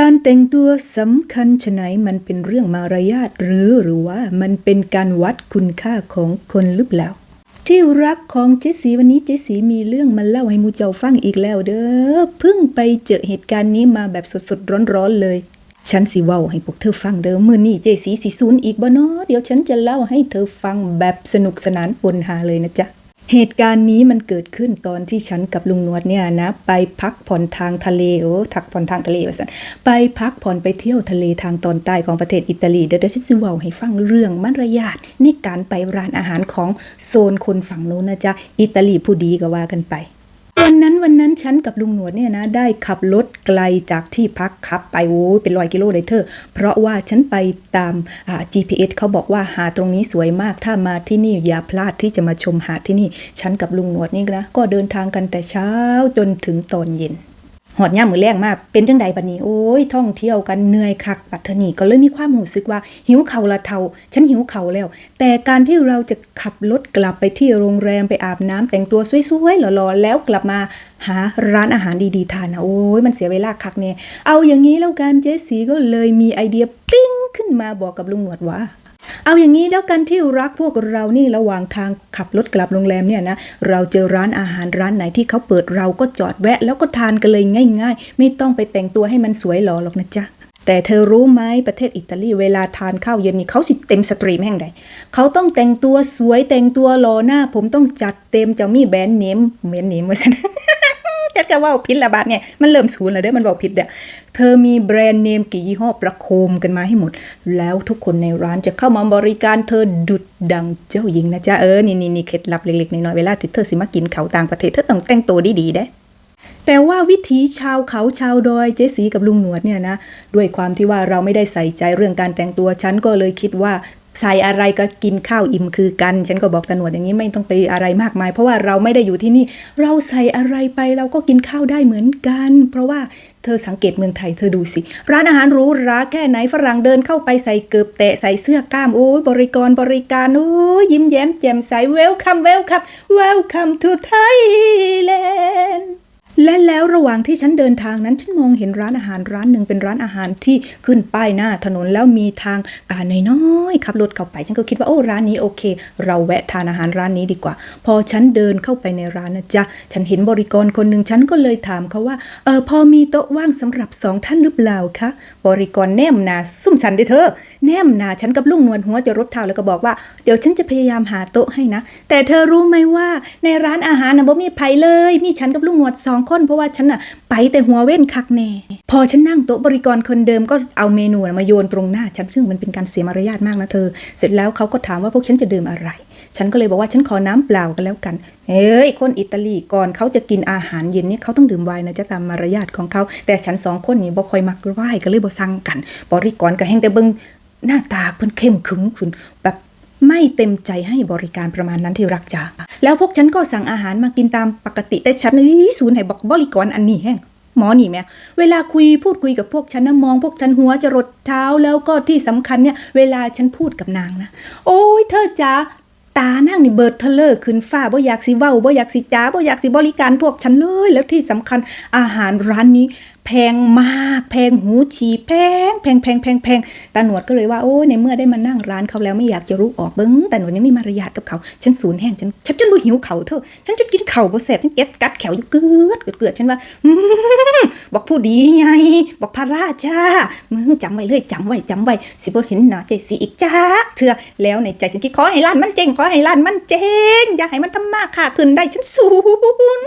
การแต่งตัวสำคัญชะไหนมันเป็นเรื่องมารยาทหรือหรือว่ามันเป็นการวัดคุณค่าของคนหรือเปล่าที่รักของเจสีวันนี้เจสีมีเรื่องมาเล่าให้มูเจ้าฟังอีกแล้วเด้อเพิ่งไปเจอเหตุการณ์นี้มาแบบสดๆร้อนๆเลย ฉันสิเว้าให้พวกเธอฟังเด้อมื้อนี้เจสีสิซูนอีกบ่เนาะเดี๋ยวฉันจะเล่าให้เธอฟังแบบสนุกสนานปนหาเลยนะจ๊ะ เหตุการณ์นี้มันเกิดขึ้นตอนที่ฉันกับลุงนวดเนี่ยนะ ไปพักผ่อนทางทะเลโอ้ทักผ่อนทางทะเลว่าสันไปพักผ่อนไปเที่ยวทะเลทางตอนใต้ของประเทศอิตาลีเดี๋ยวเดี๋ยวฉันจะเล่าให้ฟังเรื่องมารยาทในการไปร้านอาหารของโซนคนฝั่งโน้นนะจ๊ะอิตาลีผู้ดีก็ว่ากันไป นนั้นวันนั้นฉันกับลุงหนวดเนี่ยนะได้ขับรถไกลจากที่พักขับไปโอ้ยเป็นร้อยกิโลเลยเธอ เพราะว่าฉันไปตามา GPS เขาบอกว่าหาดตรงนี้สวยมากถ้ามาที่นี่อย่าพลาดที่จะมาชมหาดที่นี่ ฉันกับลุงหนวดนี่นะก็เดินทางกันแต่เช้าจนถึงตอนเย็น หอดย่ามมือแรงมากเป็นจังใดบัดนี้โอ้ยท่องเที่ยวกันเหนื่อยคักปัทนีก็เลยมีความรู้สึกว่า หิวเข่าละเทาฉันหิวเข่าแล้ว แต่การที่เราจะขับรถกลับไปที่โรงแรมไปอาบน้ำแต่งตัวสวยๆหล่อๆแล้วกลับมาหาร้านอาหารดีๆทานนะโอ้ยมันเสียเวลาคักเนี่ยเอาอย่างนี้แล้วกันเจสสีก็เลยมีไอเดียปิ้งขึ้นมาบอกกับลุงหนวดว่า เอาอย่างนี้แล้วกันที่รักพวกเรานี่ระหว่างทางขับรถกลับโรงแรมเนี่ยนะเราเจอร้านอาหารร้านไหนที่เขาเปิดเราก็จอดแวะ แล้วก็ทานกันเลยง่าย ๆ ไม่ต้องไปแต่งตัวให้มันสวยหรอหรอกนะจ๊ะแต่เธอรู้ไหมประเทศอิตาลีเวลาทานข้าวเย็นนี่เขาสิเต็มสตรีมแห่งใดเขาต้องแต่งตัวสวยแต่งตัวหล่อหน้า ผมต้องจัดเต็มจะมีแบรนด์เนมเหมือนเนมว่าซะนะ จัดก็ว่าผิดละบาทเนี่ยมันเริ่มศูนย์แล้วเด้อมันบอกผิดเด้อเธอมีแบรนด์เนมกี่ยี่ห้อประโคมกันมาให้หมด แล้วทุกคนในร้านจะเข้ามาบริการเธอดุดดังเจ้าหญิงนะจ๊ะเออนี่นี่นี่เคล็ดลับเล็กๆน้อยๆเวลาที่เธอสิมากินเขาต่างประเทศเธอต้องแต่งตัวดีๆเด้แต่ว่าวิถีชาวเขาชาวดอยเจสีกับลุงหนวดเนี่ยนะ ด้วยความที่ว่าเราไม่ได้ใส่ใจเรื่องการแต่งตัว ฉันก็เลยคิดว่า ใส่อะไรก็กินข้าวอิ่มคือกัน ฉันก็บอกตาหนวดอย่างนี้ไม่ต้องไปอะไรมากมาย เพราะว่าเราไม่ได้อยู่ที่นี่ เราใส่อะไรไปเราก็กินข้าวได้เหมือนกัน เพราะว่าเธอสังเกตเมืองไทยเธอดูสิ ร้านอาหารหรูหราแค่ไหนฝรั่งเดินเข้าไปใส่เกือบแตะใส่เสื้อกล้าม โอ้ยบริกรบริการโอ้ยยิ้มแย้มแจ่มใสเวลคัมเวลคัมเวลคัมทูไทยแลนด์ และแล้วระหว่างที่ฉันเดินทางนั้น ฉันมองเห็นร้านอาหารร้านหนึ่งเป็นร้านอาหารที่ขึ้นป้ายหน้าถนนแล้วมีทางอ่าน้อยๆขับรถเข้าไป ฉันก็คิดว่าโอ้ร้านนี้โอเค เราแวะทานอาหารร้านนี้ดีกว่า พอฉันเดินเข้าไปในร้านนะจ๊ะฉันเห็นบริกรคนหนึ่งฉันก็เลยถามเขาว่าเออพอมีโต๊ะว่างสำหรับสองท่านหรือเปล่าคะบริกรแนมนาซุ่มสันเด้เธอ แนมนาฉันกับลุงนวลหัวจะรถเท้าแล้วก็บอกว่าเดี๋ยวฉันจะพยายามหาโต๊ะให้นะ แต่เธอรู้ไหมว่าในร้านอาหารนะบ่มีไผเลย มีฉันกับลุงนวดสองคนเพราะว่าฉันน่ะไปแต่หัวเว้นคักแน่พอฉันนั่งโต๊ะบริกรคนเดิมก็เอาเมนูมาโยนตรงหน้าฉันซึ่งมันเป็นการเสียมารยาทมากนะเธอ เสร็จแล้วเขาก็ถามว่าพวกฉันจะดื่มอะไร ฉันก็เลยบอกว่าฉันขอน้ำเปล่ากันแล้วกันเฮ้ยคนอิตาลีก่อนเขาจะกินอาหารเย็นนี่เขาต้องดื่มไวน์นะจะตามมารยาทของเขา แต่ฉันสองคนนี่บ่คอยมักไวน์ก็เลยบ่สั่งกัน บริกรก็แห้งแต่เบิ่งหน้าตาเพิ่นเข้มขึงขึ้นแบบ ไม่เต็มใจให้บริการประมาณนั้นที่รักจ๋าแล้วพวกฉันก็สั่งอาหารมากินตามปกติแต่ฉันเอ้ยศูนย์ให้บอกบริกรอันนี้แห้งหมอนี่แม่เวลาคุยพูดคุยกับพวกฉันนะมองพวกฉันหัวจะรดเท้าแล้วก็ที่สำคัญเนี่ยเวลาฉันพูดกับนางนะ โอ้ยเธอจ๋าตานั่งนี่เบิดเทะเลอร์ขึ้นฟ้าบ่อยากสิเว้าบ่อยากสิจ้าบ่อยากสิบริการพวกฉันเลย แล้วที่สำคัญอาหารร้านนี้ แพงมากแพงหูฉี่แพงแพงแพงแพงแพงตาหนวดก็เลยว่าโอ้ในเมื่อได้มานั่งร้านเขาแล้วไม่อยากจะรู้ออกเบิ้งแต่หนวดยังมีมารยาทกับเขาฉันสูญแห้งฉันฉันจนบ่หิวเขาเธอะฉันจนกินเข่าบ่แสบฉันเก็ดกัดแขวอยู่เกือดเกือดเกือดฉันว่าบอกผู้ดีไงบอกพระราชามึงจำไว้เลยจำไว้จำไว้สิบ่เห็นหน้าใจสีอีกจ้าเถื่อแล้วในใจฉันคิดขอให้ร้านมันเจ๊งขอให้ร้านมันเจ๊งอย่าให้มันทำมาค้าขึ้นได้ฉันสูญ